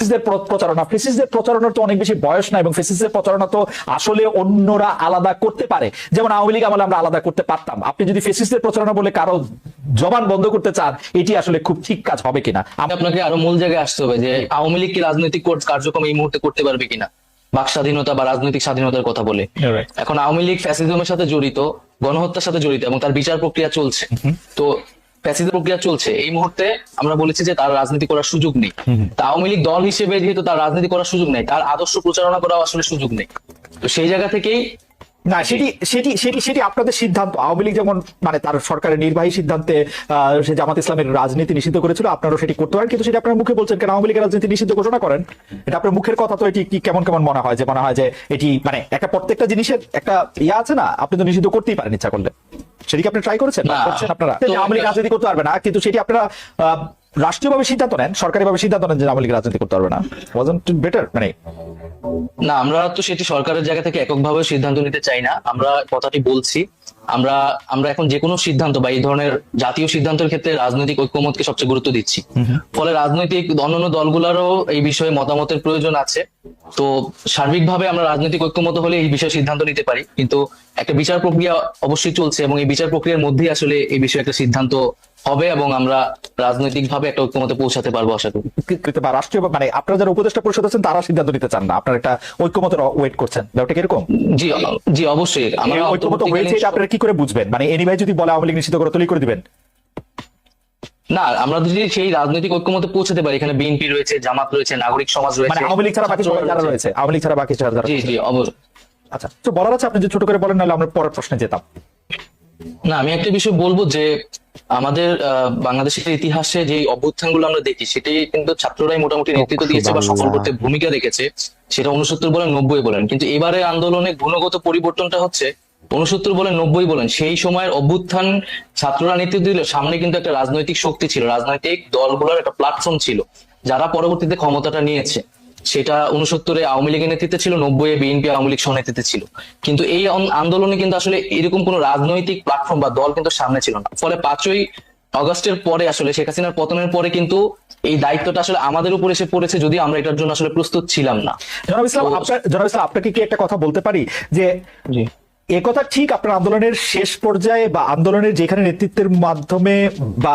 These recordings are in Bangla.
ফেসিসদের প্রচারণা। ফেসিসদের প্রচারণার তো অনেক বেশি বয়স না এবং ফেসিসদের প্রচারণা তো আসলে অন্যরা আলাদা করতে পারে। যেমন আওয়ামী লীগ আমলে আমরা আলাদা করতে পারতাম। আপনি যদি ফেসিসদের প্রচারণা বলে কারও জবান বন্ধ করতে চান এটি আসলে খুব ঠিক কাজ হবে কিনা? আমি আপনাকে আরও মূল জায়গায় আসতে হবে যে আওয়ামী লীগ কি রাজনৈতিক কার্যক্রম এই মুহূর্তে করতে পারবে কিনা? বাক স্বাধীনতা বা রাজনৈতিক স্বাধীনতার কথা বলে। এখন আওয়ামী লীগ ফ্যাসিজমের সাথে জড়িত গণহত্যার সাথে জড়িত এবং তার বিচার প্রক্রিয়া চলছে। তো ফ্যাসিজম প্রক্রিয়া চলছে। এই মুহূর্তে আমরা বলেছি যে তার রাজনীতি করার সুযোগ নেই। তা আওয়ামী লীগ দল হিসেবে যেহেতু তার রাজনীতি করার সুযোগ নেই তার আদর্শ প্রচারণা করার আসলে সুযোগ নেই। তো সেই জায়গা থেকেই না সেটি সেটি সেটি সেটি আপনাদের সিদ্ধান্ত। আওয়ামী লীগ যেমন মানে তার সরকারের নির্বাহী সিদ্ধান্তে সে জামাত ইসলামের রাজনীতি নিষিদ্ধ করেছিল আপনারও সেটি করতে পারেন কিন্তু সেটা আপনার মুখে বলছেন কেন আওয়ামী লীগের রাজনীতি নিষিদ্ধ ঘোষণা করেন? এটা আপনার মুখের কথা তো এটি কি কেমন কেমন মনে হয়? যে মনে হয় যে এটি মানে একটা প্রত্যেকটা জিনিসের একটা ইয়ে আছে না? আপনি তো নিষিদ্ধ করতেই পারেন ইচ্ছা করলে। সেটি কি আপনি ট্রাই করেছেন? আপনারা? আওয়ামী লীগ রাজনীতি করতে পারবে না কিন্তু সেটি আপনারা আহ, রাষ্ট্রীয়ভাবে সিদ্ধান্ত নেন সরকারিভাবে সিদ্ধান্ত নেন যে আওয়ামী লীগ রাজনীতি করতে পারবে না। ওয়াজন্ট বেটার মানে না আমরা তো সেটি সরকারের জায়গা থেকে এককভাবে সিদ্ধান্ত নিতে চাই না। আমরা কথাটি বলছি আমরা আমরা এখন যে কোনো সিদ্ধান্ত বা এই ধরনের জাতীয় সিদ্ধান্তের ক্ষেত্রে রাজনৈতিক ঐক্যমতকে সবচেয়ে গুরুত্ব দিচ্ছি। ফলে রাজনৈতিক অন্যান্য দলগুলোরও এই বিষয়ে মতামতের প্রয়োজন আছে। তো সার্বিকভাবে আমরা রাজনৈতিক ঐক্যমত হলে এই বিষয়ে সিদ্ধান্ত নিতে পারি। কিন্তু একটা বিচার প্রক্রিয়া অবশ্যই চলছে এবং এই বিচার প্রক্রিয়ার মধ্যেই আসলে এই বিষয়ে একটা সিদ্ধান্ত হবে এবং আমরা রাজনৈতিকভাবে একটা ঐক্যমতে পৌঁছাতে পারব আশা করি। বা রাষ্ট্রীয় মানে আপনারা যারা উপদেষ্টা পরিষদ আছেন তারা সিদ্ধান্ত নিতে চান না। আপনারা একটা ঐক্যমতের ওয়েট করছেন। ব্যাপারটা কীরকম জি জি অবশ্যই। আমরা ঐক্যমত হয়েছে এটা আপনারা কি করে বুঝবেন? মানে এনিভাই যদি বলে আওয়ামী লীগ নিষিদ্ধ করে তৈরি করে দিবেন? না আমরা যদি সেই রাজনৈতিক ঐক্যমতে পৌঁছাতে পারি এখানে বিএনপি রয়েছে জামাত রয়েছে নাগরিক সমাজ রয়েছে। মানে আওয়ামী লীগ ছাড়া বাকি সবাই যারা রয়েছে আওয়ামী লীগ ছাড়া বাকি যারা জি জি অবশ্যই। আচ্ছা তো বলার আছে আপনি যে ছোট করে বলেন নাহলে আমরা পরের প্রশ্নে যেতাম। না আমি একটা বিষয় বলব যে আমাদের বাংলাদেশের ইতিহাসে যে অভ্যুত্থানগুলো আমরা দেখি সেটি কিন্তু ছাত্ররাই মোটামুটি নেতৃত্ব দিয়েছে বা সফল করতে ভূমিকা রেখেছে সেটা উনসত্তর বলেন নব্বই বলেন। কিন্তু এবারে আন্দোলনে গুণগত পরিবর্তনটা হচ্ছে উনসত্তর বলেন নব্বই বলেন সেই সময়ের অভ্যুত্থান ছাত্ররা নেতৃত্ব দিল সামনে কিন্তু একটা রাজনৈতিক শক্তি ছিল রাজনৈতিক দলগুলোর একটা প্ল্যাটফর্ম ছিল যারা পরবর্তীতে ক্ষমতাটা নিয়েছে। সেটা উনসত্তরে আওয়ামী লীগের নেতৃত্বে ছিল নব্বই বিএনপি আওয়ামী লীগ সহ নেতৃত্বে ছিল। কিন্তু এই আন্দোলনে কিন্তু আসলে এরকম কোনো রাজনৈতিক প্ল্যাটফর্ম বা দল কিন্তু সামনে ছিল না। ফলে পাঁচই অগস্টের পরে আসলে শেখ হাসিনার পতনের পরে কিন্তু এই দায়িত্বটা আসলে আমাদের উপর এসে পড়েছে যদি আমরা এটার জন্য আসলে প্রস্তুত ছিলাম না। জনাব ইসলাম আপনার জনাব ইসলাম আপনাকে কি একটা কথা বলতে পারি? যে জি। এ কথা ঠিক আপনার আন্দোলনের শেষ পর্যায়ে বা আন্দোলনের যেখানে নেতৃত্বের মাধ্যমে বা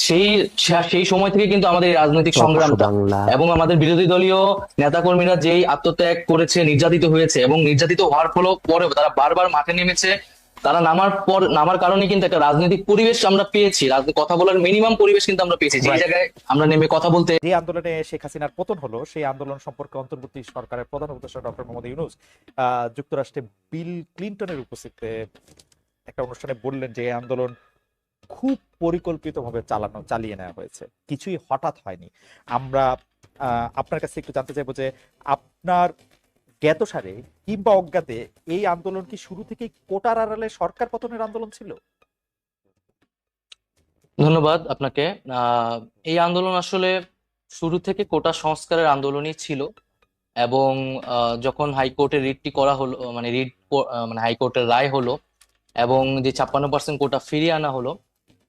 সেই সেই সময় থেকে কিন্তু আমাদের রাজনৈতিক সংগ্রামটা এবং আমাদের বিরোধী দলীয় নেতাকর্মীরা যেই আত্মত্যাগ করেছে নির্যাতিত হয়েছে এবং নির্যাতিত হওয়ার ফলে পরে তারা বারবার মাঠে নেমেছে তারা নামার পর নামার কারণে কিন্তু একটা রাজনৈতিক পরিবেশ আমরা পেয়েছি রাজনীতি কথা বলার মিনিমাম পরিবেশ কিন্তু আমরা পেয়েছি। যে জায়গায় আমরা নেমে কথা বলতে যে আন্দোলনে শেখ হাসিনার পতন হলো সেই আন্দোলন সম্পর্কে অন্তর্বর্তী সরকারের প্রধান উপদেষ্টা ডক্টর মোহাম্মদ ইউনুস আহ, যুক্তরাষ্ট্রে বিল ক্লিন্টনের উপস্থিতিতে একটা অনুষ্ঠানে বললেন যে আন্দোলন খুব পরিকল্পিতভাবে চালানো, চালিয়ে নেওয়া হয়েছে। কিছুই হঠাৎ হয়নি। আমরা আপনার কাছে একটু জানতে চাইব যে আপনার জ্ঞাতসারে কিংবা অজ্ঞাতে এই আন্দোলন কি শুরু থেকেই কোটার আড়ালে সরকার পতনের আন্দোলন ছিল? ধন্যবাদ আপনাকে। এই আন্দোলন আসলে শুরু থেকে কোটা সংস্কারের আন্দোলনই ছিল এবং যখন হাইকোর্টের রিটটি করা হলো মানে রিট মানে হাইকোর্টের রায় হলো এবং যে ছাপ্পান্ন পার্সেন্ট কোটা ফিরিয়ে আনা হলো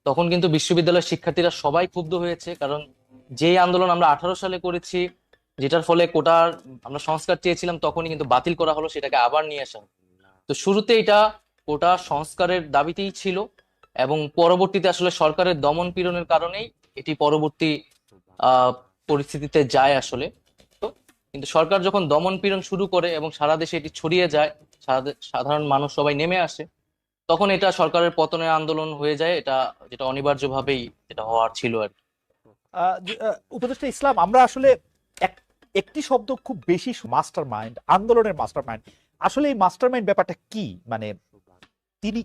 তখন কিন্তু বিশ্ববিদ্যালয়ের শিক্ষার্থীরা সবাই ক্ষুব্ধ হয়েছে, কারণ যে আন্দোলন আমরা আঠারো সালে করেছি, যেটার ফলে কোটার আমরা সংস্কার চেয়েছিলাম, তখনই কিন্তু বাতিল করা হলো, সেটাকে আবার নিয়ে আসা তো শুরুতে এটা কোটা সংস্কারের দাবিতেই ছিল এবং পরবর্তীতে আসলে সরকারের দমন পীড়নের কারণেই এটি পরবর্তী পরিস্থিতিতে যায় আসলে। তো কিন্তু সরকার যখন দমন পীড়ন শুরু করে এবং সারা দেশে এটি ছড়িয়ে যায় সাধা- সাধারণ মানুষ সবাই নেমে আসে তখন এটা সরকারের পতনের আন্দোলন হয়ে যায়, এটা যেটা অনিবার্য ভাবেই এটা হওয়ার ছিল আর উপদেষ্টা ইসলাম, আমরা আসলে এক- একটি শব্দ খুব বেশি মাস্টার মাইন্ড আন্দোলনের মাস্টার মাইন্ড আসলে এই মাস্টার মাইন্ড ব্যাপারটা কি? মানে তিনি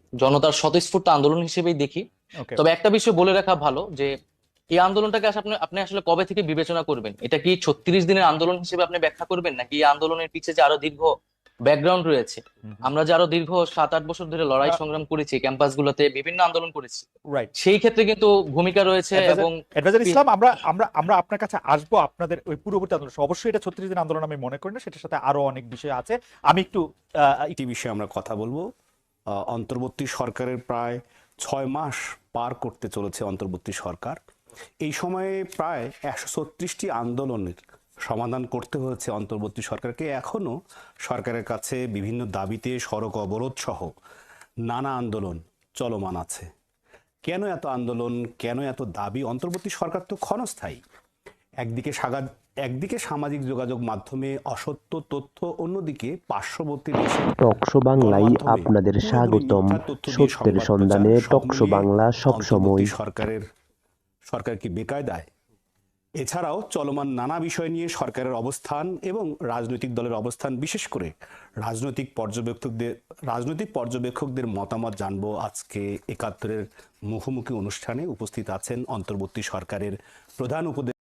জনতার স্বতঃস্ফূর্ত আন্দোলন হিসেবেই দেখি। তবে একটা বিষয় বলে রাখা ভালো যে এই আন্দোলনটাকে আসলে আপনি আপনি আসলে কবে থেকে বিবেচনা করবেন? এটা কি ছত্রিশ দিনের আন্দোলন হিসেবে আপনি ব্যাখ্যা করবেন? নাকি এই আন্দোলনের পিছে যে আরও দীর্ঘ ব্যাকগ্রাউন্ড রয়েছে? আমরা যে আরও দীর্ঘ সাত আট বছর ধরে লড়াই সংগ্রাম করেছি ক্যাম্পাস গুলোতে বিভিন্ন আন্দোলন করেছি। রাইট সেই ক্ষেত্রে কিন্তু ভূমিকা রয়েছে এবং ইসলাম আমরা আমরা আমরা আপনার কাছে আসব আপনাদের ওই পূর্ববর্তী আন্দোলন। অবশ্যই এটা ছত্রিশ দিন আন্দোলন আমি মনে করি না সেটার সাথে আরও অনেক বিষয় আছে। আমি একটু আহ, একটি বিষয়ে আমরা কথা বলব। অন্তর্বর্তী সরকারের প্রায় ছয় মাস পার করতে চলেছে অন্তর্বর্তী সরকার। এই সময়ে প্রায় একশো ছত্রিশটি আন্দোলনের সমাধান করতে হয়েছে অন্তর্বর্তী সরকারকে। এখনও সরকারের কাছে বিভিন্ন দাবিতে সড়ক অবরোধ সহ নানা আন্দোলন চলমান আছে। কেন এত আন্দোলন? কেন এত দাবি? অন্তর্বর্তী সরকার তো ক্ষণস্থায়ী। একদিকে সাগা একদিকে সামাজিক যোগাযোগ মাধ্যমে অসত্য তথ্য অন্যদিকে পার্শ্ববর্তী দেশে টকশো বাংলায় আপনাদের স্বাগতম। সত্যের সন্ধানে টকশো বাংলা সবসময় সরকারের সরকার কি বেকায়দায়? এছাড়াও চলমান নানা বিষয় নিয়ে সরকারের অবস্থান এবং রাজনৈতিক দলের অবস্থান বিশেষ করে রাজনৈতিক পর্যবেক্ষকদের রাজনৈতিক পর্যবেক্ষকদের মতামত জানব আজকে একাত্তরের মুখোমুখি অনুষ্ঠানে উপস্থিত আছেন অন্তর্বর্তী সরকারের প্রধান উপদেষ্টা